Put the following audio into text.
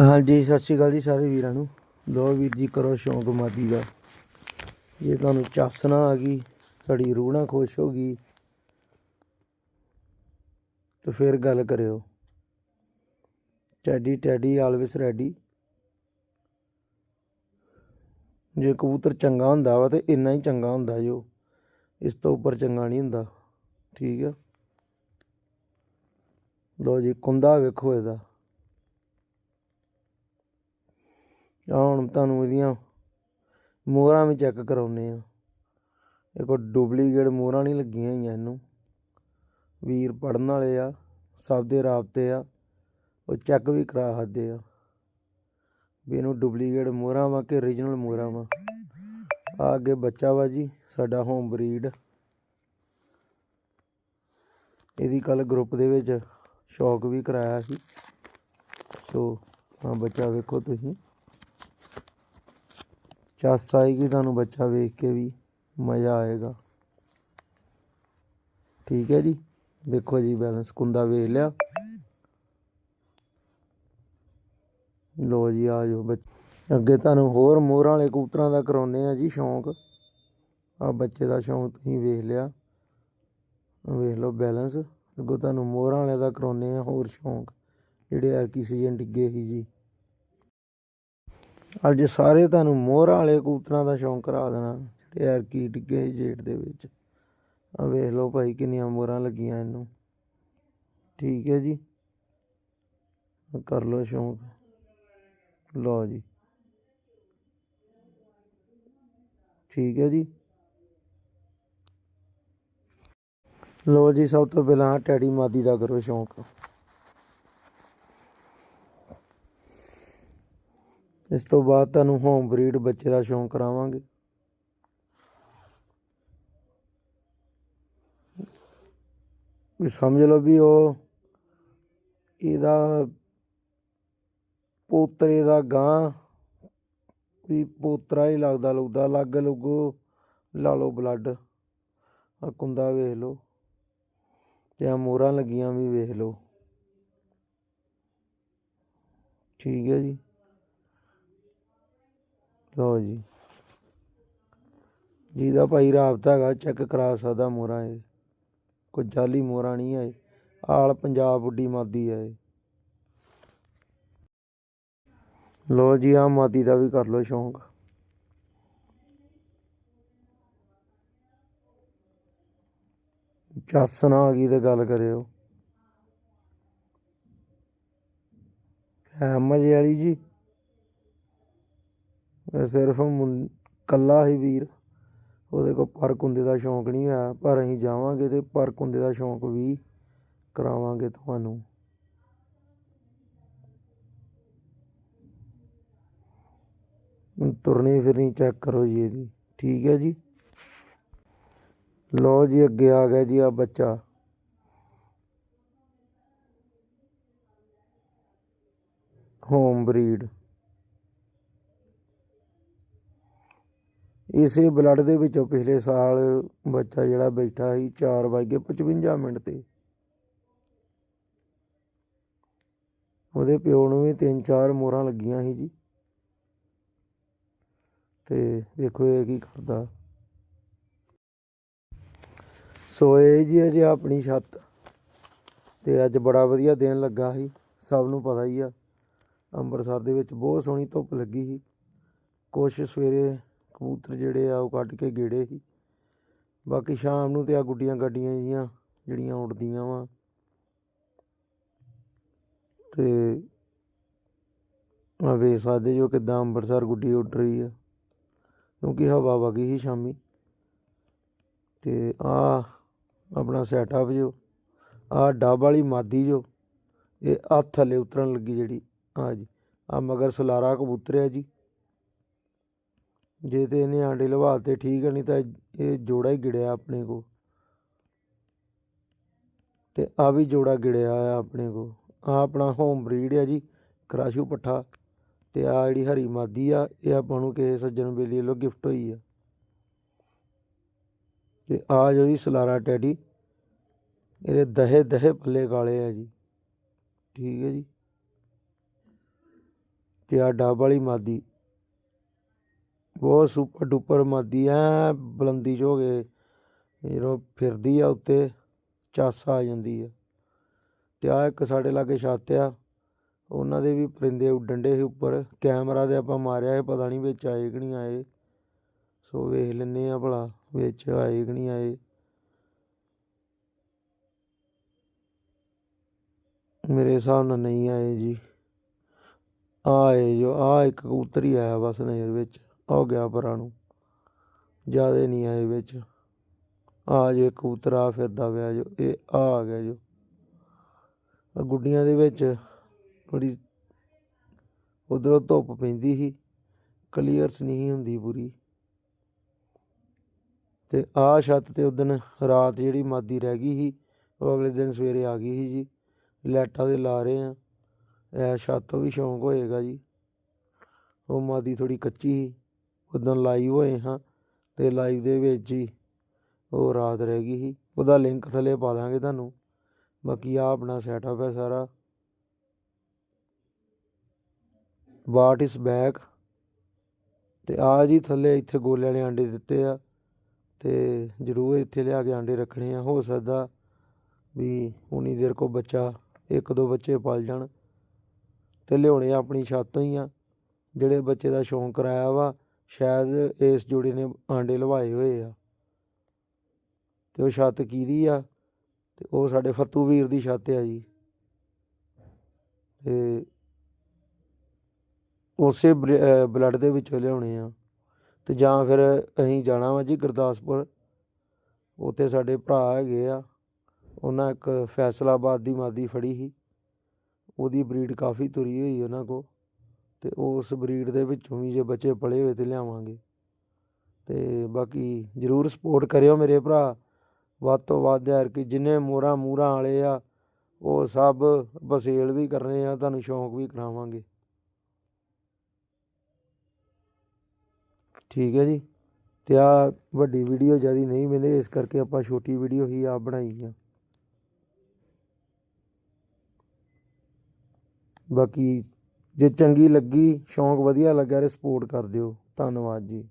ਹਾਂਜੀ, ਸਤਿ ਸ਼੍ਰੀ ਅਕਾਲ ਜੀ ਸਾਰੇ ਵੀਰਾਂ ਨੂੰ। ਲੋ ਵੀਰ ਜੀ, ਕਰੋ ਸ਼ੌਂਕ ਮਾਦੀ ਦਾ। ਜੇ ਤੁਹਾਨੂੰ ਚਾਸਨਾ ਆ ਗਈ, ਤੁਹਾਡੀ ਰੂਹ ਨਾ ਖੁਸ਼ ਹੋ ਗਈ। ਤੇ ਫਿਰ ਗੱਲ ਕਰਿਓ। Teddy teddy, always ready. ਜੇ ਕਬੂਤਰ ਚੰਗਾ ਹੁੰਦਾ ਵਾ ਤੇ ਇੰਨਾ ਹੀ ਚੰਗਾ ਹੁੰਦਾ ਜੋ। ਇਸ ਤੋਂ ਉੱਪਰ ਚੰਗਾ ਨਹੀਂ ਹੁੰਦਾ। ਠੀਕ ਆ? ਲੋ ਜੀ, ਕੁੰਦਾ ਵੇਖੋ ਇਹਦਾ। ਆਹ ਹੁਣ ਤੁਹਾਨੂੰ ਇਹਦੀਆਂ ਮੋਹਰਾਂ ਵੀ ਚੈੱਕ ਕਰਾਉਨੇ ਆ ਇਹ ਕੋਈ ਡੁਪਲੀਕੇਟ ਮੋਹਰਾਂ ਨਹੀਂ ਲੱਗੀਆਂ ਹੋਈਆਂ ਇਹਨੂੰ। ਵੀਰ ਪੜਨ ਵਾਲੇ ਆ, ਸਭ ਦੇ ਰਾਬਤੇ ਆ, ਉਹ ਚੈੱਕ ਵੀ ਕਰਾ ਸਕਦੇ ਆ। ਵੀ ਇਹਨੂੰ ਡੁਪਲੀਕੇਟ ਮੋਹਰਾਂ ਵਾ ਕਿ origignal ਮੋਹਰਾਂ ਵਾ? ਆ ਅੱਗੇ ਬੱਚਾ ਵਾ ਜੀ, ਸਾਡਾ ਹੋਮ ਬਰੀਡ ਇਹਦੀ ਕੱਲ ਗਰੁੱਪ ਦੇ ਵਿੱਚ ਸ਼ੌਕ ਵੀ ਕਰਾਇਆ ਸੀ। ਸੋ ਆ ਬੱਚਾ ਵੇਖੋ ਤੁਸੀਂ। ਚੱਸ ਆਏਗੀ ਤੁਹਾਨੂੰ ਬੱਚਾ ਵੇਖ ਕੇ ਵੀ ਮਜ਼ਾ ਆਏਗਾ। ਠੀਕ ਹੈ ਜੀ। ਵੇਖੋ ਜੀ ਬੈਲੈਂਸ ਕੁੰਦਾ ਵੇਖ ਲਿਆ। ਲੋ ਜੀ, ਆ ਜਾਓ ਬੱਚ- ਅੱਗੇ ਤੁਹਾਨੂੰ ਹੋਰ ਮੋਹਰਾਂ ਵਾਲੇ ਕਬੂਤਰਾਂ ਦਾ ਕਰਾਉਨੇ ਆ ਜੀ, ਸ਼ੌਂਕ। ਆ ਬੱਚੇ ਦਾ ਸ਼ੌਂਕ ਤੁਸੀਂ ਵੇਖ ਲਿਆ। ਵੇਖ ਲਓ ਬੈਲੈਂਸ ਅੱਗੋਂ ਤੁਹਾਨੂੰ ਮੋਹਰਾਂ ਵਾਲੇ ਦਾ ਕਰਾਉਨੇ ਆ ਹੋਰ ਸ਼ੌਂਕ। ਜਿਹੜੇ ਐਰਕੀ ਸੀਜ਼ਨ ਡਿੱਗੇ ਸੀ ਜੀ। ਅੱਜ ਸਾਰੇ ਤੁਹਾਨੂੰ ਮੋਹਰਾਂ ਵਾਲੇ ਕਬੂਤਰਾਂ ਦਾ ਸ਼ੌਂਕ ਕਰਾ ਦੇਣਾ, ਜਿਹੜੇ ਐਰਕੀ ਡਿੱਗੇ ਸੀ ਜੇਠ ਦੇ ਵਿੱਚ। ਆ ਵੇਖ ਲਓ ਭਾਈ ਕਿੰਨੀਆਂ ਮੋਹਰਾਂ ਲੱਗੀਆਂ ਇਹਨੂੰ। ਠੀਕ ਹੈ ਜੀ। ਕਰ ਲਓ ਸ਼ੌਂਕ। ਲਓ ਜੀ। ਠੀਕ ਹੈ ਜੀ। ਲੋ ਜੀ, ਸਭ ਤੋਂ ਪਹਿਲਾਂ ਟੈਡੀ ਮਾਦੀ ਦਾ ਕਰੋ ਸ਼ੌਂਕ। ਇਸ ਤੋਂ ਬਾਅਦ ਤੁਹਾਨੂੰ ਹੋਮ ਬਰੀਡ ਬੱਚੇ ਦਾ ਸ਼ੌਂਕ ਕਰਾਵਾਂਗੇ। ਵੀ ਸਮਝ ਲਓ ਵੀ ਉਹ ਇਹਦਾ ਪੋਤਰੇ ਦਾ ਗਾਂ ਵੀ ਪੋਤਰਾ ਹੀ ਲੱਗਦਾ ਲੁਗਦਾ, ਲੱਗ ਲੁਗੋ ਲਾ ਲਓ ਬਲੱਡ ਆ ਕੁੰਦਾ ਵੇਖ ਲਓ ਤੇ ਆ ਮੋਹਰਾਂ ਲੱਗੀਆਂ ਵੀ ਵੇਖ ਲਓ। ਠੀਕ ਹੈ ਜੀ। ਲਓ ਜੀ। ਜਿਹਦਾ ਭਾਈ ਰਾਬਤਾ ਹੈਗਾ ਚੈੱਕ ਕਰਾ ਸਕਦਾ ਮੋਹਰਾਂ ਇਹ। ਕੋਈ ਜਾਲੀ ਮੋਹਰਾਂ ਨਹੀਂ ਹੈ ਆਲ ਪੰਜਾਬ ਉੱਡੀ ਮਾਦੀ ਹੈ ਇਹ। ਲੋ ਜੀ ਆ ਮਾਦੀ ਦਾ ਵੀ ਕਰ ਲੋ ਸ਼ੌਂਕ। ਚਾਸਨਾ ਆ ਗਈ ਤੇ ਗੱਲ ਕਰਿਓ। ਹੈ ਮਜ਼ੇ ਵਾਲੀ ਜੀ। ਇਹ ਸਿਰਫ ਮੁੰ- ਕੱਲਾ ਹੀ ਵੀਰ। ਉਹਦੇ ਕੋਲ ਪਰ ਕੁੰਦੇ ਦਾ ਸ਼ੌਂਕ ਨਹੀਂ ਹੈ, ਪਰ ਅਸੀਂ ਜਾਵਾਂਗੇ ਤੇ ਪਰ ਕੁੰਦੇ ਦਾ ਸ਼ੌਂਕ ਵੀ ਕਰਾਵਾਂਗੇ ਤੁਹਾਨੂੰ। ਤੁਰਨੀ ਫਿਰਨੀ ਚੈੱਕ ਕਰੋ ਜੀ ਇਹਦੀ। ਠੀਕ ਹੈ ਜੀ? ਲਓ ਜੀ, ਅੱਗੇ ਆ ਗਿਆ ਜੀ ਆ ਬੱਚਾ। ਹੋਮ ਬਰੀਡ ਇਸੇ ਬਲੱਡ ਦੇ ਵਿੱਚੋਂ ਪਿਛਲੇ ਸਾਲ ਬੱਚਾ ਜਿਹੜਾ ਬੈਠਾ ਸੀ 4 ਵਜੇ 55 ਮਿੰਟ ਤੇ। ਉਹਦੇ ਪਿਓ ਨੂੰ ਵੀ ਤਿੰਨ ਚਾਰ ਮੋਹਰਾਂ ਲੱਗੀਆਂ ਸੀ ਜੀ। ਤੇ ਵੇਖੋ ਇਹ ਕੀ ਕਰਦਾ। ਸੋ ਇਹ ਜੀ ਅਜੇ ਆਪਣੀ ਛੱਤ। ਤੇ ਅੱਜ ਬੜਾ ਵਧੀਆ ਦਿਨ ਲੱਗਾ ਸੀ। ਸਭ ਨੂੰ ਪਤਾ ਹੀ ਆ। ਅੰਮ੍ਰਿਤਸਰ ਦੇ ਵਿੱਚ ਬਹੁਤ ਸੋਹਣੀ ਧੁੱਪ ਲੱਗੀ ਸੀ। ਕੁਛ ਸਵੇਰੇ ਕਬੂਤਰ ਜਿਹੜੇ ਆ ਉਹ ਕੱਢ ਕੇ ਗੇੜੇ ਸੀ। ਬਾਕੀ ਸ਼ਾਮ ਨੂੰ ਤੇ ਆ ਗੁੱਡੀਆਂ ਗੱਡੀਆਂ ਜੀਆਂ ਜਿਹੜੀਆਂ ਉੱਡਦੀਆਂ ਵਾ। ਤੇ ਆ ਵੇ ਸਕਦੇ ਜੋ ਕਿਦਾਂ ਅੰਮ੍ਰਿਤਸਰ ਗੁੱਡੀ ਉੱਡ ਰਹੀ ਆ। ਕਿਉਂਕਿ ਹਵਾ ਵਗੀ ਸੀ ਸ਼ਾਮੀ। ਤੇ ਆ ਆਪਣਾ ਸੈਟਅਪ ਜੋ ਆ ਡੱਬ ਵਾਲੀ ਮਾਦੀ ਜੋ, ਇਹ ਹੱਥ ਥੱਲੇ ਉਤਰਨ ਲੱਗੀ ਜਿਹੜੀ। ਆ ਜੀ ਆ ਮਗਰ ਸਲਾਰਾ ਕਬੂਤਰ ਹੈ ਜੀ। ਜੇ ਤਾਂ ਇਹਨੇ ਆਂਡੇ ਲਵਾਤੇ ਠੀਕ ਹੈ ਨਹੀਂ ਤਾਂ ਇਹ ਜੋੜਾ ਹੀ ਗਿੜਿਆ ਆਪਣੇ ਕੋ ਤੇ ਆ ਵੀ ਜੋੜਾ ਗਿੜਿਆ ਆ ਆਪਣੇ ਕੋ ਆ ਆਪਣਾ ਹੋਮ ਬਰੀਡ ਆ ਜੀ, ਕਰਾਸ਼ੂ ਪੱਠਾ। ਤੇ ਆ ਜਿਹੜੀ ਹਰੀ ਮਾਦੀ ਆ, ਇਹ ਆਪਾਂ ਨੂੰ ਕਿਸੇ ਸੱਜਣ ਬੇਲੀ ਵੱਲੋਂ ਗਿਫਟ ਹੋਈ ਆ। ਤੇ ਆ ਜਿਹੜੀ ਸਲਾਰਾ ਟੈਡੀ, ਇਹਦੇ ਦਹੇ ਦਹੇ ਪੱਲੇ ਕਾਲੇ ਆ ਜੀ। ਠੀਕ ਹੈ ਜੀ। ਤੇ ਆ ਡੱਬ ਵਾਲੀ ਮਾਦੀ ਬਹੁਤ ਸੁਪਰ ਡੁਪਰ ਮਾਦੀ ਐ, ਬੁਲੰਦੀ ਚ ਹੋ ਗਏ ਜਦੋਂ ਫਿਰਦੀ ਆ ਉੱਤੇ, ਚਾਸ ਆ ਜਾਂਦੀ ਆ। ਤੇ ਆ ਇੱਕ ਸਾਡੇ ਲਾਗੇ ਛੱਤ ਆ, ਉਹਨਾਂ ਦੇ ਵੀ ਪਰਿੰਦੇ ਉੱਡਣ ਡੇ ਸੀ ਉੱਪਰ। ਕੈਮਰਾ ਤੇ ਆਪਾਂ ਮਾਰਿਆ ਸੀ, ਪਤਾ ਨਹੀਂ ਵਿੱਚ ਆਏ ਕਿ ਨਹੀਂ ਆਏ। ਸੋ ਵੇਖ ਲੈਨੇ ਆ ਭਲਾ, ਵਿੱਚ ਆਏ ਕਿ ਨਹੀਂ ਆਏ। ਮੇਰੇ ਹਿਸਾਬ ਨਾਲ ਨਹੀਂ ਆਏ ਜੀ। ਆਏ ਜੋ ਆ ਇੱਕ ਕਬੂਤਰ ਹੀ ਆਇਆ ਬਸ ਨਜ਼ਰ ਵਿੱਚ। ਹੋ ਗਿਆ ਪਰਾਂ ਨੂੰ। ਜਿਆਦੇ ਨਹੀਂ ਆਏ ਵਿੱਚ। ਆ ਜੋ ਕਬੂਤਰ ਆ ਫਿਰਦਾ ਪਿਆ ਜੋ, ਇਹ ਆ ਆ ਗਿਆ ਜੋ। ਗੁੱਡੀਆਂ ਦੇ ਵਿੱਚ ਥੋੜੀ ਉਧਰੋਂ ਧੁੱਪ ਪੈਂਦੀ ਸੀ, ਕਲੀਅਰਸ ਨਹੀਂ ਹੁੰਦੀ ਪੂਰੀ। ਤੇ ਆ ਛੱਤ ਤੇ ਉਦਣ ਰਾਤ ਜਿਹੜੀ ਮਾਦੀ ਰਹਿ ਗਈ ਸੀ, ਉਹ ਅਗਲੇ ਦਿਨ ਸਵੇਰੇ ਆ ਗਈ ਸੀ ਜੀ। ਲਾਈਟਾਂ ਦੇ ਲਾ ਰਹੇ ਆ ਇਹ ਛੱਤ ਤੋਂ ਵੀ ਸ਼ੌਂਕ ਹੋਏਗਾ ਜੀ। ਉਹ ਮਾਦੀ ਥੋੜੀ ਕੱਚੀ ਸੀ। ਉਦੋਂ ਲਾਈਵ ਹੋਏ ਹਾਂ ਅਤੇ ਲਾਈਵ ਦੇ ਵਿੱਚ ਹੀ ਉਹ ਰਾਤ ਰਹਿ ਗਈ ਸੀ। ਉਹਦਾ ਲਿੰਕ ਥੱਲੇ ਪਾ ਦਾਂਗੇ ਤੁਹਾਨੂੰ। ਬਾਕੀ ਆ ਆਪਣਾ ਸੈਟਅਪ ਹੈ ਸਾਰਾ। ਵਾਟ ਇਸ ਬੈਕ ਤੇ ਆ ਜੀ ਥੱਲੇ ਇੱਥੇ ਗੋਲੇ ਵਾਲੇ ਆਂਡੇ ਦਿੱਤੇ ਆ ਤੇ ਜ਼ਰੂਰ ਇੱਥੇ ਲਿਆ ਕੇ ਆਂਡੇ ਰੱਖਣੇ ਆ। ਹੋ ਸਕਦਾ ਵੀ ਉਨੀ ਦੇਰ ਕੋ ਬੱਚਾ, ਇੱਕ ਦੋ ਬੱਚੇ ਪਲ ਜਾਣ ਤੇ ਲਿਆਉਣੇ ਆਪਣੀ ਛੱਤ ਤੋਂ ਹੀ ਆ। ਜਿਹੜੇ ਬੱਚੇ ਦਾ ਸ਼ੌਂਕ ਕਰਾਇਆ ਵਾ ਸ਼ਾਇਦ ਇਸ ਜੋੜੀ ਨੇ ਆਂਡੇ ਲਵਾਏ ਹੋਏ ਆ। ਤੇ ਉਹ ਛੱਤ ਕਿਹਦੀ ਆ? ਤੇ ਉਹ ਸਾਡੇ ਫੱਤੂ ਵੀਰ ਦੀ ਛੱਤ ਆ ਜੀ। ਤੇ ਉਸੇ ਬਲੱਡ ਦੇ ਵਿੱਚੋਂ ਲਿਆਉਣੇ ਆ। ਤੇ ਜਾਂ ਫਿਰ ਅਸੀਂ ਜਾਣਾ ਵਾ ਜੀ ਗੁਰਦਾਸਪੁਰ। ਉੱਥੇ ਸਾਡੇ ਭਰਾ ਹੈਗੇ ਆ। ਉਹਨਾਂ ਇੱਕ ਫੈਸਲਾਬਾਦ ਦੀ ਮਾਦੀ ਫੜੀ ਸੀ। ਉਹਦੀ ਬਰੀਡ ਕਾਫੀ ਤੁਰੀ ਹੋਈ ਉਹਨਾਂ ਕੋ ਅਤੇ ਉਸ ਬਰੀਡ ਦੇ ਵਿੱਚੋਂ ਵੀ ਜੇ ਬੱਚੇ ਪਲੇ ਹੋਏ ਤਾਂ ਲਿਆਵਾਂਗੇ। ਅਤੇ ਬਾਕੀ ਜਰੂਰ ਸਪੋਰਟ ਕਰਿਓ ਮੇਰੇ ਭਰਾ। ਵੱਧ ਤੋਂ ਵੱਧ ਯਾਰ ਕਿ ਜਿੰਨੇ ਮੋਹਰਾਂ ਮੂਹਰਾਂ ਵਾਲੇ ਆ, ਉਹ ਸਭ ਬਸੇਲ ਵੀ ਕਰਨੇ ਆ, ਤੁਹਾਨੂੰ ਸ਼ੌਂਕ ਵੀ ਕਰਾਵਾਂਗੇ। ਠੀਕ ਹੈ ਜੀ। ਤੇ ਆ ਵੱਡੀ ਵੀਡੀਓ ਜ਼ਿਆਦਾ ਨਹੀਂ ਮਿਲੇ, ਇਸ ਕਰਕੇ ਆਪਾਂ ਛੋਟੀ ਵੀਡੀਓ ਹੀ ਆਪ ਬਣਾਈ ਆ। ਬਾਕੀ ਜੇ ਚੰਗੀ ਲੱਗੀ ਸ਼ੌਂਕ ਵਧੀਆ ਲੱਗਿਆ ਤੇ ਸਪੋਰਟ ਕਰ ਦਿਓ। ਧੰਨਵਾਦ ਜੀ।